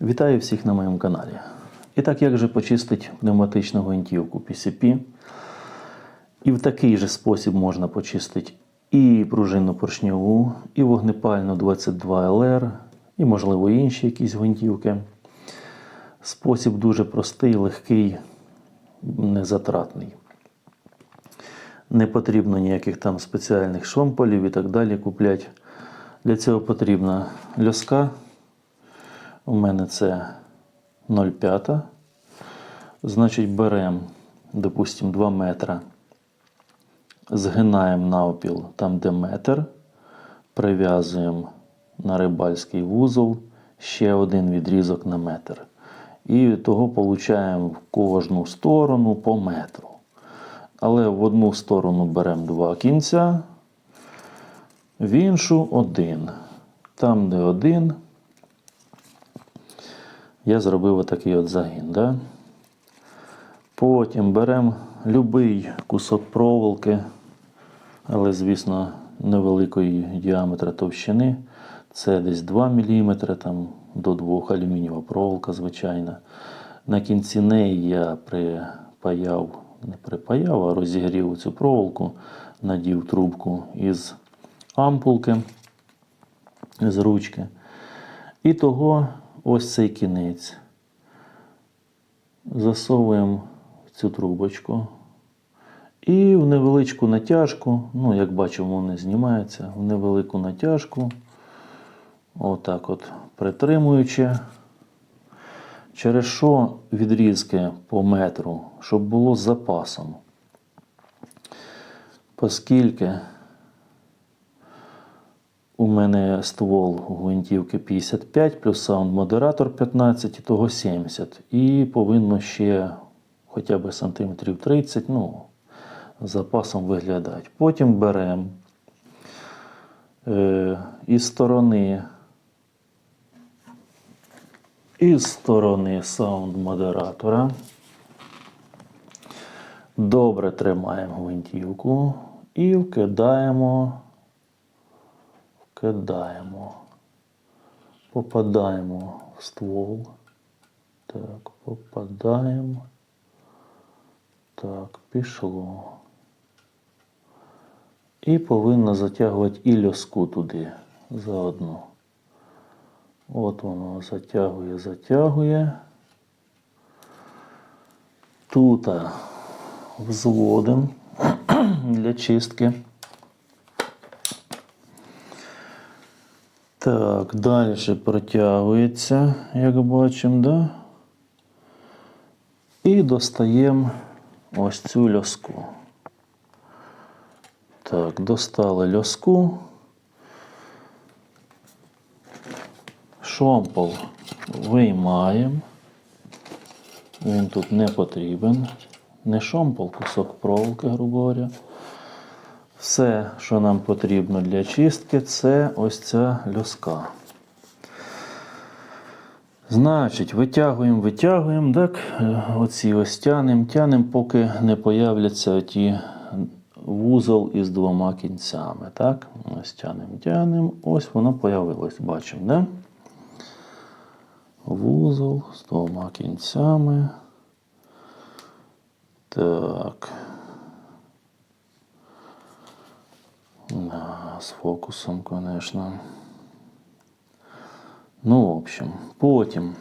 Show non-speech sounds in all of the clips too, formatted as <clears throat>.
Вітаю всіх на моєму каналі. І так, як же почистити пневматичну гвинтівку PCP? І в такий же спосіб можна почистити і пружинну поршньову, і вогнепальну 22LR, і, можливо, інші якісь гвинтівки. Спосіб дуже простий, легкий, незатратний. Не потрібно ніяких там спеціальних шомполів і так далі купляти. Для цього потрібна льоска. У мене це 0,5. Значить, беремо, допустимо, 2 метра. Згинаємо навпіл там, де метр. Прив'язуємо на рибальський вузол ще один відрізок на метр. І того получаємо в кожну сторону по метру. Але в одну сторону беремо два кінця, в іншу один. Там, де один, я зробив отакий от загін. Да? Потім беремо будь-який кусок проволоки, але, звісно, невеликої діаметра товщини. Це десь 2 мм, там, до 2 алюмінієва проволока, звичайна. На кінці неї я припаяв, не припаяв, а розігрів цю проволоку, надів трубку із ампулки, з ручки. І того ось цей кінець. Засовуємо в цю трубочку. І в невеличку натяжку, ну, як бачимо, вони знімаються, в невелику натяжку, отак от притримуючи, через що відрізки по метру, щоб було з запасом. Оскільки у мене ствол гвинтівки 55 плюс саунд-модератор 15, і того 70. І повинно ще хоча б сантиметрів 30, ну, запасом виглядати. Потім беремо е, із сторони із сторони саунд-модератора. Добре тримаємо гвинтівку і вкидаємо кидаємо, попадаємо в ствол. Так, попадаємо. Так, пішло. І повинно затягувати і льоску туди заодно. От воно затягує, затягує. Тут взводимо <clears throat> для чистки. Так, далі протягується, як бачимо, да? І достаємо ось цю льоску. Так, достали льоску. Шомпол виймаємо. Він тут не потрібен. Не шомпол, кусок проволоки, грубо говоря. Все, що нам потрібно для чистки, це ось ця льоска. Значить, витягуємо, витягуємо, так, е, оці ось тянемо, тянемо, поки не появляться оті вузол із двома кінцями. Так? Ось тянемо, тянемо, ось воно появилось, бачимо, да? Вузол з двома кінцями. Так. Да, з фокусом, конечно. Ну, в общем, потім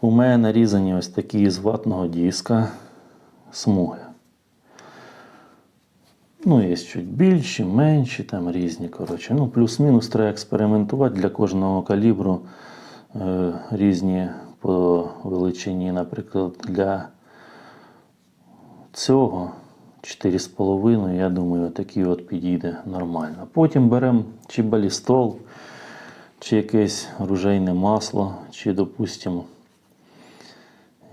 у мене нарізані ось такі з ватного диска смуги. Ну, є чуть більші, менші, там різні. коротше. Ну, плюс-мінус треба експериментувати для кожного калібру е, різні по величині, наприклад, для цього 4,5, я думаю, такий от підійде нормально. Потім беремо чи балістол, чи якесь ружейне масло, чи, допустимо,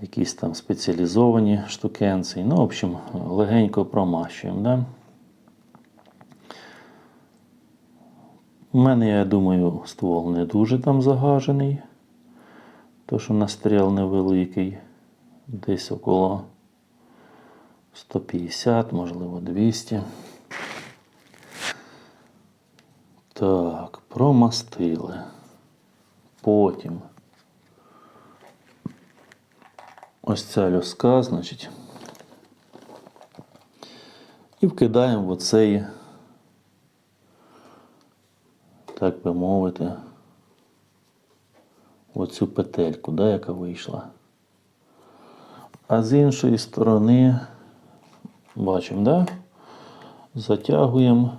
якісь там спеціалізовані штукенці. Ну, в общем, легенько промащуємо. Да? У мене, я думаю, ствол не дуже там загажений, то що настріл невеликий, десь около 150, можливо, 200. Так, промастили. Потім ось ця льоска, значить. І вкидаємо в оцей, так би мовити, оцю петельку, да, яка вийшла. А з іншої сторони, бачимо, да? затягуємо.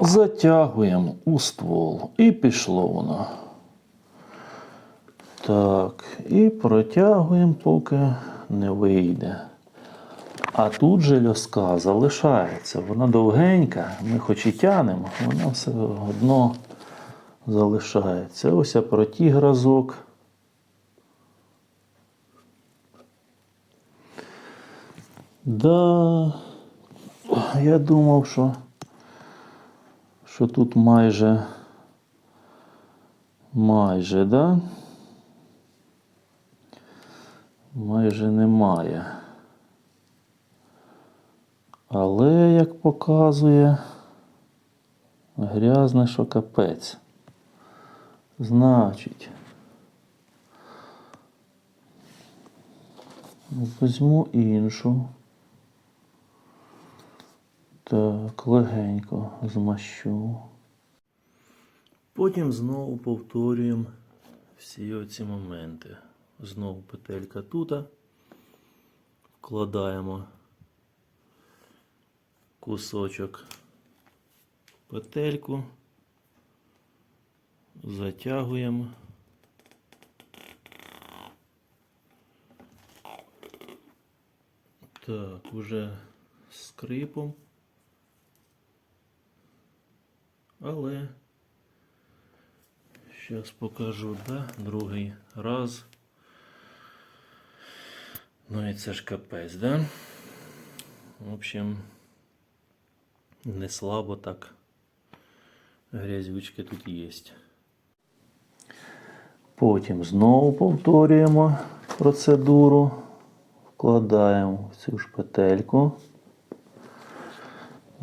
Затягуємо у ствол. І пішло воно. Так, і протягуємо, поки не вийде. А тут же льоска залишається. Вона довгенька, ми хоч і тянемо, вона все одно залишається. Ось я протіг разок. Да, я думав, що, що тут майже, майже, да? Майже немає. Але, як показує, грязне, що капець. Значить, візьму іншу. Так, легенько змащу. Потім знову повторюємо всі оці моменти. Знову петелька тут. Вкладаємо кусочок петельку, затягуємо. Так, уже скрипом. Але зараз покажу, да, другий раз. Ну і це ж капець, да? В общем, не слабо так. Грязючки тут є. Потім знову повторюємо процедуру. Вкладаємо в цю ж петельку,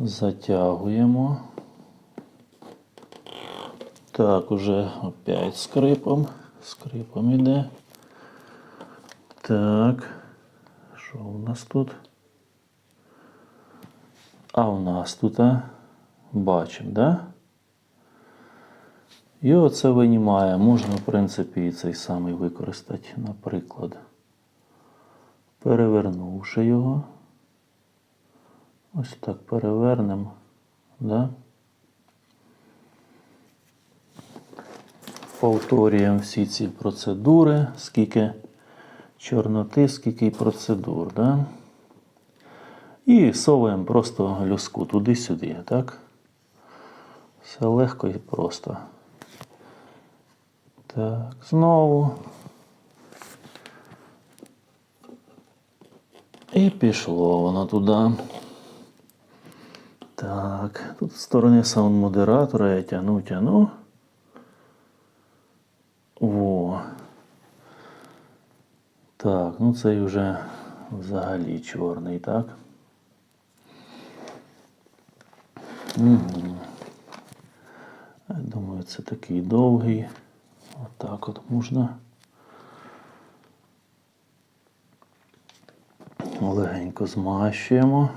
затягуємо. Так, уже опять скрипом. Скрипом іде. Так. Що у нас тут? А у нас тут, а? бачимо, да? І оце винімає. Можна, в принципі, і цей самий використати, наприклад. Перевернувши його. Ось так перевернемо. Да? Повторюємо всі ці процедури, скільки чорноти, скільки процедур. Да? І совуємо просто люску туди-сюди, так? Все легко і просто. Так, знову. І пішло воно туди. Так, тут з сторони саунд-модератора я тяну, тяну. Во. Так, ну цей вже взагалі чорний, так? Угу. Я думаю, це такий довгий. Отак от можна. Легенько змащуємо.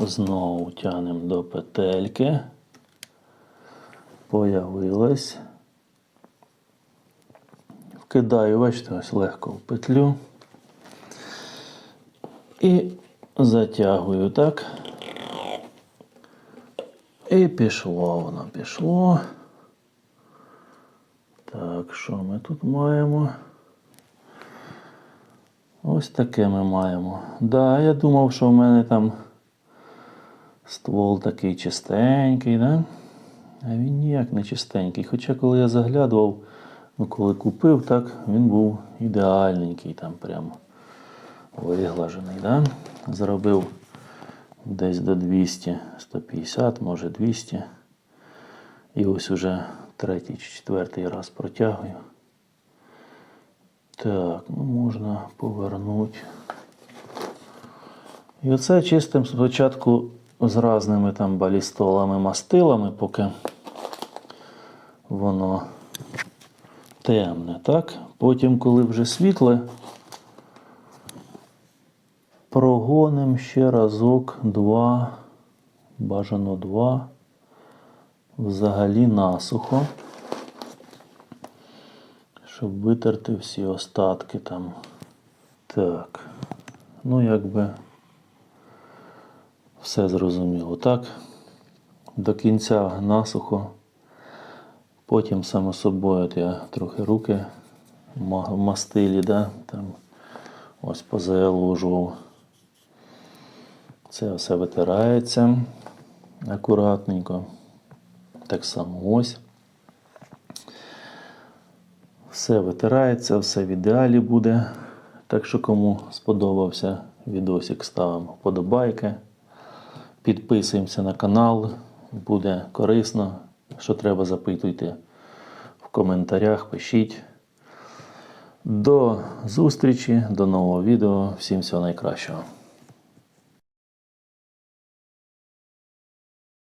Знову тянемо до петельки. Появилась. Вкидаю, бачите, ось легко в петлю. І затягую так. І пішло воно, пішло. Так, що ми тут маємо? Ось таке ми маємо. Да, я думав, що в мене там ствол такий чистенький, да? А він ніяк не чистенький. Хоча коли я заглядував, ну коли купив, так він був ідеальненький, там прямо виглажений. Да? Зробив десь до 200, 150, може 200. І ось уже третій чи четвертий раз протягую. Так, ну можна повернути. І оце чистим спочатку з разними там балістолами, мастилами, поки воно темне, так? Потім, коли вже світле, прогоним ще разок, два, бажано два, взагалі насухо, щоб витерти всі остатки там. Так, ну якби все зрозуміло, так? До кінця насухо. Потім, само собою, от я трохи руки мастилі, да, там ось позаложував. Це все витирається акуратненько. Так само ось. Все витирається, все в ідеалі буде. Так що, кому сподобався відосик, ставимо вподобайки. Підписуємося на канал, буде корисно. Що треба, запитуйте в коментарях, пишіть. До зустрічі, до нового відео. Всім всього найкращого.